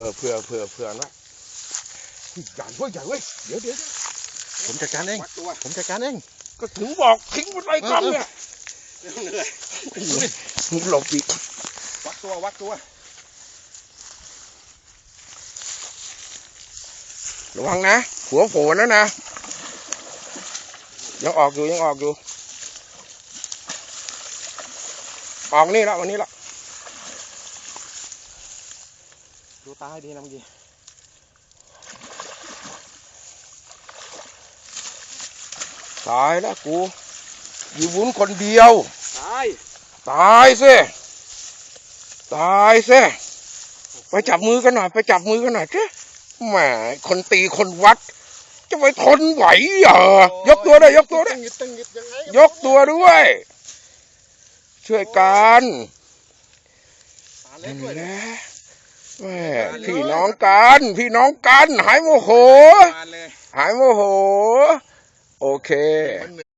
เออเผื่อเผื่อเผื่อนะใหญ่เว้ยใหญ่เว้ยเดี๋ยวเดี๋ยวเดี๋ยวผมจัดการเอง วัดตัวผมจัดการเอง ก็ถึงบอกทิ้งมันไว้กล้องเนี่ยเรื่องเหนื่อยมึงหลบอีกวัดตัววัดตัวระวังนะ หัวโผล่นะนะ ยังออกอยู่ยังออกอยู่ ออกนี่แล้ววันนี้แล้ว ดูตาให้ดีนะเมื่อกี้ตายแล้วกู อยู่วุ้นคนเดียว ตาย ตายสิตายสิไปจับมือกันหน่อย ไปจับมือกันหน่อยเจ้แหมคนตีคนวัด จะไปทนไหวเหรอยกตัวด้วยยกตัวด้วยตึงยิดตึงยิดยังไงยกตัวด้วย ช่วยกันตาเล็กนี่ด้วยแหละ แหม่พี่น้องกัน พี่น้องกัน หายโมโหมาเลยหายโมโห โอเคมันเหนื่อย